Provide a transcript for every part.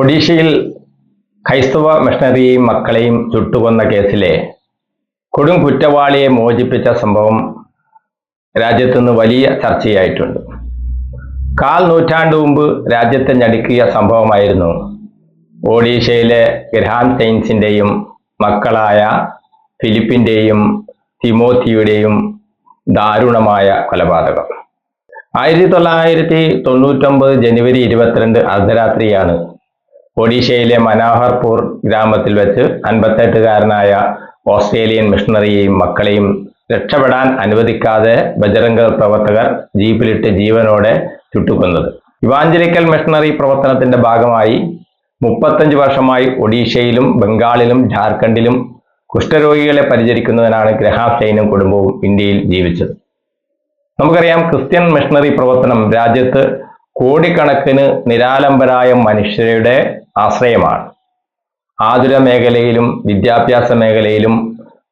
ഒഡീഷയിൽ ക്രൈസ്തവ മിഷണറിയെയും മക്കളെയും ചുട്ടുകൊന്ന കേസിലെ കൊടും കുറ്റവാളിയെ മോചിപ്പിച്ച സംഭവം രാജ്യത്തുനിന്ന് വലിയ ചർച്ചയായിട്ടുണ്ട്. കാൽ നൂറ്റാണ്ട് മുമ്പ് രാജ്യത്തെ ഞടുക്കിയ സംഭവമായിരുന്നു ഒഡീഷയിലെ ഗ്രഹാം സെയിൻസിന്റെയും മക്കളായ ഫിലിപ്പിന്റെയും തിമോത്തിയുടെയും ദാരുണമായ കൊലപാതകം. ആയിരത്തി തൊള്ളായിരത്തി തൊണ്ണൂറ്റൊമ്പത് ജനുവരി ഇരുപത്തിരണ്ട് അർദ്ധരാത്രിയാണ് ഒഡീഷയിലെ മനോഹർപൂർ ഗ്രാമത്തിൽ വെച്ച് അൻപത്തെട്ടുകാരനായ ഓസ്ട്രേലിയൻ മിഷണറിയെയും മക്കളെയും രക്ഷപ്പെടാൻ അനുവദിക്കാതെ ബജറംഗ പ്രവർത്തകർ ജീപ്പിലിട്ട് ജീവനോടെ ചുട്ടുകൊന്നത്. ഇവാഞ്ചലിക്കൽ മിഷണറി പ്രവർത്തനത്തിന്റെ ഭാഗമായി മുപ്പത്തഞ്ച് വർഷമായി ഒഡീഷയിലും ബംഗാളിലും ജാർഖണ്ഡിലും കുഷ്ഠരോഗികളെ പരിചരിക്കുന്നതിനാണ് ഗ്രഹാം സ്റ്റെയിനും കുടുംബവും ഇന്ത്യയിൽ ജീവിച്ചത്. നമുക്കറിയാം ക്രിസ്ത്യൻ മിഷണറി പ്രവർത്തനം രാജ്യത്ത് കോടിക്കണക്കിന് നിരാലംബരായ മനുഷ്യരുടെ ആശ്രയമാണ്. ആതുര മേഖലയിലും വിദ്യാഭ്യാസ മേഖലയിലും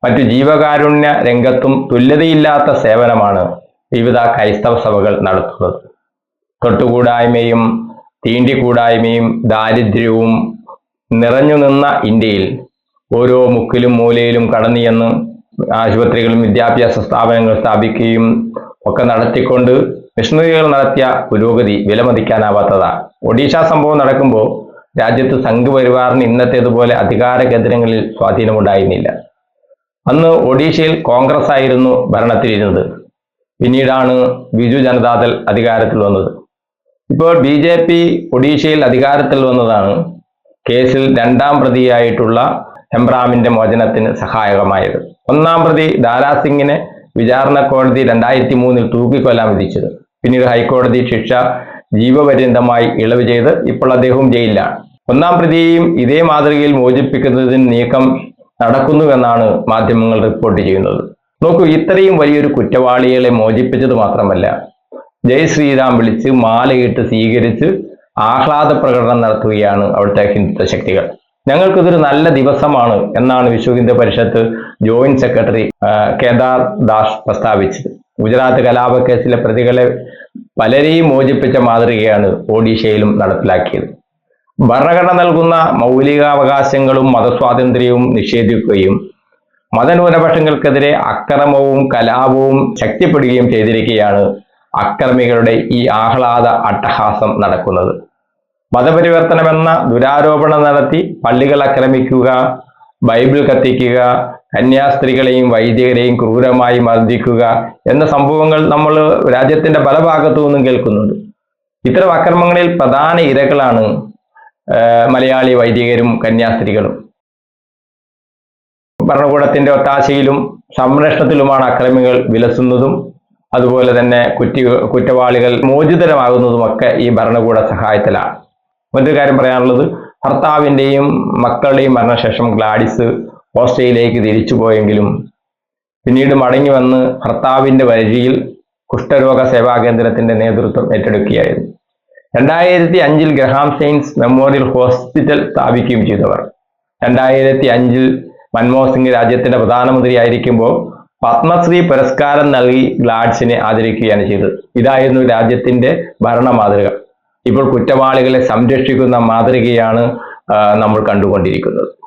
മറ്റു ജീവകാരുണ്യ രംഗത്തും തുല്യതയില്ലാത്ത സേവനമാണ് വിവിധ ക്രൈസ്തവ സഭകൾ നടത്തുന്നത്. തൊട്ടുകൂടായ്മയും തീണ്ടിക്കൂടായ്മയും ദാരിദ്ര്യവും നിറഞ്ഞു നിന്ന ഇന്ത്യയിൽ ഓരോ മുക്കിലും മൂലയിലും കടന്നു ചെന്ന് ആശുപത്രികളും വിദ്യാഭ്യാസ സ്ഥാപനങ്ങൾ സ്ഥാപിക്കുകയും ഒക്കെ നടത്തിക്കൊണ്ട് മിഷണറികൾ നടത്തിയ പുരോഗതി വിലമതിക്കാനാവാത്തതാണ് ഒഡീഷ സംഭവം നടക്കുമ്പോൾ രാജ്യത്ത് സംഘപരിവാറിന് ഇന്നത്തേതുപോലെ അധികാര കേന്ദ്രങ്ങളിൽ സ്വാധീനമുണ്ടായിരുന്നില്ല. അന്ന് ഒഡീഷയിൽ കോൺഗ്രസ് ആയിരുന്നു ഭരണത്തിലിരുന്നത്. പിന്നീടാണ് ബിജു ജനതാദൾ അധികാരത്തിൽ വന്നത്. ഇപ്പോൾ ബി ജെ പി ഒഡീഷയിൽ അധികാരത്തിൽ വന്നതാണ്. കേസിൽ രണ്ടാം പ്രതിയായിട്ടുള്ള ഹെംബ്രാമിന്റെ മോചനത്തിന് സഹായകമായത്. ഒന്നാം പ്രതി ദാരാസിംഗിനെ വിചാരണ കോടതി രണ്ടായിരത്തി മൂന്നിൽ തൂക്കിക്കൊല്ലാൻ വിധിച്ചത്. പിന്നീട് ഹൈക്കോടതി ശിക്ഷ ജീവപര്യന്തമായി ഇളവ് ചെയ്ത് ഇപ്പോൾ അദ്ദേഹവും ജയിലിലാണ്. ഒന്നാം പ്രതിയെയും ഇതേ മാതൃകയിൽ മോചിപ്പിക്കുന്നതിന് നീക്കം നടക്കുന്നുവെന്നാണ് മാധ്യമങ്ങൾ റിപ്പോർട്ട് ചെയ്യുന്നത്. നോക്കൂ ഇത്രയും വലിയൊരു കുറ്റവാളികളെ മോചിപ്പിച്ചത് മാത്രമല്ല ജയ് ശ്രീറാം വിളിച്ച് മാലയിട്ട് സ്വീകരിച്ച് ആഹ്ലാദ പ്രകടനം നടത്തുകയാണ് അവിടുത്തെ ഹിന്ദുത്വ ശക്തികൾ. ഞങ്ങൾക്കിതൊരു നല്ല ദിവസമാണ് എന്നാണ് വിശ്വ ഹിന്ദു പരിഷത്ത് ജോയിന്റ് സെക്രട്ടറി കേദാർ ദാസ് പ്രസ്താവിച്ചത്. ഗുജറാത്ത് കലാപക്കേസിലെ പ്രതികളെ പലരെയും മോചിപ്പിച്ച മാതൃകയാണ് ഒഡീഷയിലും നടപ്പിലാക്കിയത്. ഭരണഘടന നൽകുന്ന മൗലികാവകാശങ്ങളും മതസ്വാതന്ത്ര്യവും നിഷേധിക്കുകയും മതന്യൂനപക്ഷങ്ങൾക്കെതിരെ അക്രമവും കലാപവും ശക്തിപ്പെടുകയും ചെയ്തിരിക്കുകയാണ് അക്രമികളുടെ ഈ ആഹ്ലാദ അട്ടഹാസം നടക്കുന്നത്. മതപരിവർത്തനമെന്ന ദുരാരോപണം നടത്തി പള്ളികൾ ആക്രമിക്കുക ബൈബിൾ കത്തിക്കുക കന്യാസ്ത്രീകളെയും വൈദികരെയും ക്രൂരമായി മർദ്ദിക്കുക എന്ന സംഭവങ്ങൾ നമ്മൾ രാജ്യത്തിന്റെ പല ഭാഗത്തു നിന്നും കേൾക്കുന്നുണ്ട്. ഇത്തരം അക്രമങ്ങളിൽ പ്രധാന ഇരകളാണ് മലയാളി വൈദികരും കന്യാസ്ത്രീകളും. ഭരണകൂടത്തിന്റെ ഒത്താശയിലും സംരക്ഷണത്തിലുമാണ് അക്രമികൾ വിലസുന്നതും അതുപോലെ തന്നെ കുറ്റി കുറ്റവാളികൾ മോചിതരമാകുന്നതുമൊക്കെ ഈ ഭരണകൂട സഹായത്തിലാണ്. മറ്റൊരു കാര്യം പറയാനുള്ളത് ഭർത്താവിന്റെയും മക്കളുടെയും മരണശേഷം ഗ്ലാഡിസ് ഓസ്ട്രേലിയയിലേക്ക് തിരിച്ചു പോയെങ്കിലും പിന്നീട് മടങ്ങി വന്ന് ഭർത്താവിന്റെ വരിയിൽ കുഷ്ഠരോഗ സേവാ കേന്ദ്രത്തിന്റെ നേതൃത്വം ഏറ്റെടുക്കുകയായിരുന്നു. രണ്ടായിരത്തി അഞ്ചിൽ ഗ്രഹാം സെയിൻസ് മെമ്മോറിയൽ ഹോസ്പിറ്റൽ സ്ഥാപിക്കുകയും ചെയ്തവർ. രണ്ടായിരത്തി അഞ്ചിൽ മൻമോഹൻ സിംഗ് രാജ്യത്തിന്റെ പ്രധാനമന്ത്രിയായിരിക്കുമ്പോൾ പത്മശ്രീ പുരസ്കാരം നൽകി ഗ്ലാഡ്സിനെ ആദരിക്കുകയാണ് ചെയ്തത്. ഇതായിരുന്നു രാജ്യത്തിന്റെ ഭരണ മാതൃക. ഇപ്പോൾ കുറ്റവാളികളെ സംരക്ഷിക്കുന്ന മാതൃകയാണ് നമ്മൾ കണ്ടുകൊണ്ടിരിക്കുന്നത്.